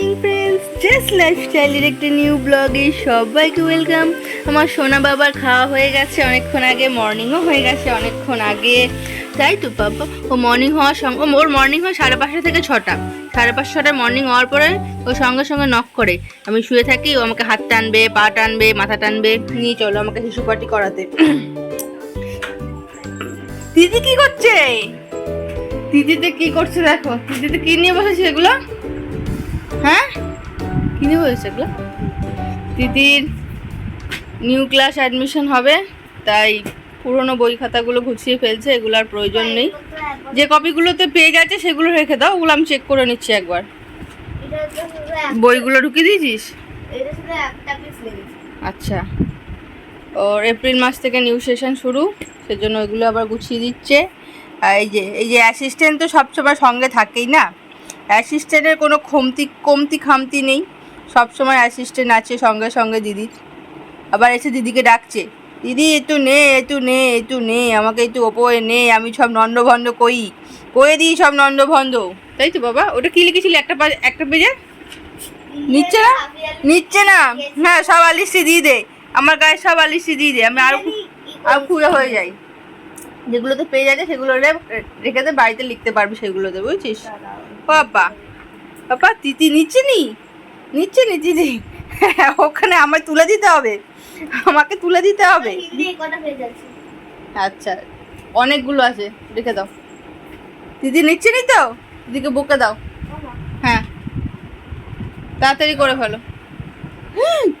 Morning friends just লাইফস্টাইলের একটা new ব্লগে সবাইকে ওয়েলকাম আমার সোনা বাবার খাওয়া হয়ে গেছে, অনেকক্ষণ আগে মর্নিংও হয়ে গেছে, অনেকক্ষণ আগে। তাই তো, বাবা? ও মর্নিং হওয়ার সঙ্গে ওর মর্নিং হয় সাড়ে পাঁচটা থেকে ছটা। সাড়ে পাঁচটা ছটায় মর্নিং হওয়ার পরে ও সঙ্গে সঙ্গে নক করে। আমি শুয়ে থাকি, ও আমাকে হাত টানবে, পা টানবে, মাথা টানবে। নিয়ে চলো আমাকে শিশু পাটি করাতে। দিদি কি করছে? দিদিতে কি করছে দেখো? দিদিতে কি নিয়ে বসেছে এগুলো? দিদির নিউ ক্লাস অ্যাডমিশন হবে, তাই পুরনো বই খাতাগুলো গুছিয়ে ফেলছে এগুলো আর প্রয়োজন নেই। যে কপিগুলোতে পেয়ে গেছে, সেগুলো রেখে দাও, ওগুলো আমি চেক করে নিচ্ছি একবার। বইগুলো ঢুকিয়ে দিয়েছিস? আচ্ছা। ওর এপ্রিল মাস থেকে নিউ সেশন শুরু, সেজন্য ওইগুলো আবার গুছিয়ে দিচ্ছে। আর এই যে এই যে অ্যাসিস্ট্যান্ট তো সবসময় সঙ্গে থাকেই না। অ্যাসিস্ট্যান্টের কোনো কমতি কমতি খামতি নেই। সবসময় অ্যাসিস্ট্যান্ট আছে সঙ্গে সঙ্গে দিদির আবার এসে দিদিকে ডাকছে দিদি একটু নে একটু নে একটু নে আমাকে একটু ওপরে নে আমি সব নন্দ কই কয়ে দিই সব নন্দ ভন্ড তাই তো বাবা ওটা কি লিখেছিলি? একটা একটা পেজে? নিচ্ছে না? নিচ্ছে না? হ্যাঁ সব আলিশি দিয়ে দে। আমার গায়ে সব আলিশি দিয়ে দে আমি আরও আরও খুঁড়ে হয়ে যাই। যেগুলোতে পেয়ে যাচ্ছে সেগুলো রে- রেখে দে বাড়িতে লিখতে পারবি সেগুলোতে বুঝছিস? পাপা পাপা তিতি নিচ্ছে নি? নিচ্ছে নি দিদি ওখানে আমায় তুলে দিতে হবে। আমাকে তুলে দিতে হবে। আচ্ছা অনেকগুলো আছে রেখে দাও। দিদি নিচ্ছে নি তো? দিদিকে বকে দাও। হ্যাঁ। তাড়াতাড়ি করে ফেলো।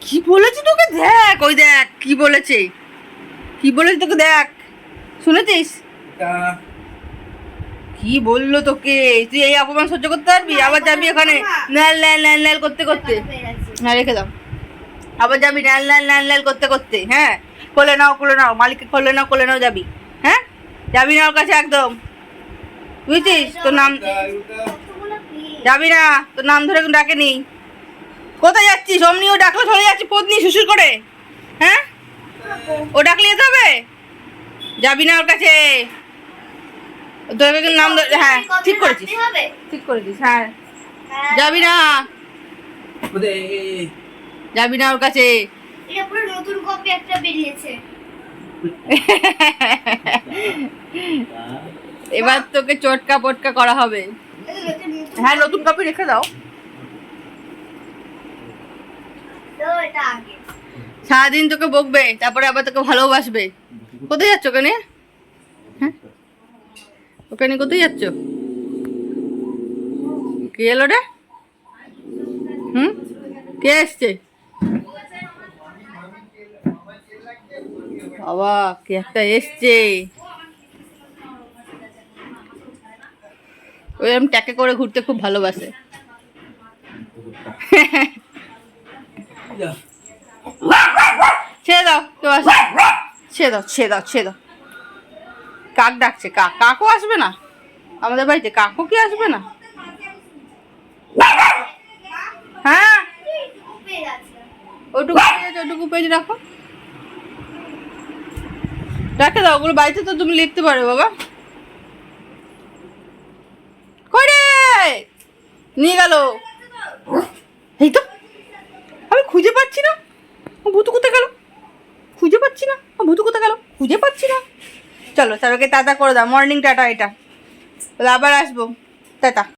কি বলেছি তোকে? দেখ ওই দেখ কি বলেছে। কি বলেছি তোকে দেখ। শুনেছিস? কি বলল তোকে? তুই এই অপমান সহ্য করতে পারবি? আবার যাবি ওখানে ন্যাল ন্যাল ন্যাল ন্যাল করতে করতে। হ্যাঁ রেখে দাও। আবার যাবি ন্যাল ন্যাল ন্যাল ন্যাল করতে করতে। হ্যাঁ? কোলে নাও কোলে নাও। মালিককে কোলে নাও কোলে নাও যাবি। হ্যাঁ? যাবি না ওর কাছে একদম। বুঝছিস? তোর নাম যাবি না। তোর নাম ধরে ডাকে নি কোথায় যাচ্ছিস? অমনি ও ডাকলে চলে যাচ্ছি পত্নী শ্বশুর করে। হ্যাঁ? ও ডাকলে যেতে হবে? যাবি না ওর কাছে। তোর কাছে নাম ধরে- হ্যাঁ ঠিক করেছিস। ঠিক করেছিস হ্যাঁ। যাবি না। যাবি না ওর কাছে। এটা পুরো নতুন কপি একটা বেরিয়েছে। এবার তোকে চটকা পটকা করা হবে। হ্যাঁ নতুন কপি রেখে দাও। সারাদিন তোকে বকবে তারপরে আবার তোকে ভালোবাসবে। কোথায় যাচ্ছ ওখানে? হ্যাঁ ওখানে কোথায় যাচ্ছ? কে এলো রে? হুম? কে এসছে? বাবা কে একটা এসছে। ওই আমি ট্যাকে করে ঘুরতে খুব ভালোবাসে। ছেড়ে দাও কেউ আসবে ছেড়ে দাও ছেড়ে দাও ছেড়ে দাও। কাক ডাকছে? কাক কাকও আসবে না? আমাদের বাড়িতে কাকও কি আসবে না? হ্যাঁ? ওটুকু ওটুকু পেজ রাখো। রেখে দাও, ওগুলো বাড়িতে তো তুমি লিখতে পারো বাবা। কই রে? নিয়ে গেল। এই তো। আমি খুঁজে পাচ্ছি না। ভুতু কোথায় গেল? খুঁজে পাচ্ছি না। ভুতু কোথায় গেল? খুঁজে পাচ্ছি না। চলো সবাইকে টাটা করে দাও। মর্নিং টাটা এটা। আবার আসব। টাটা।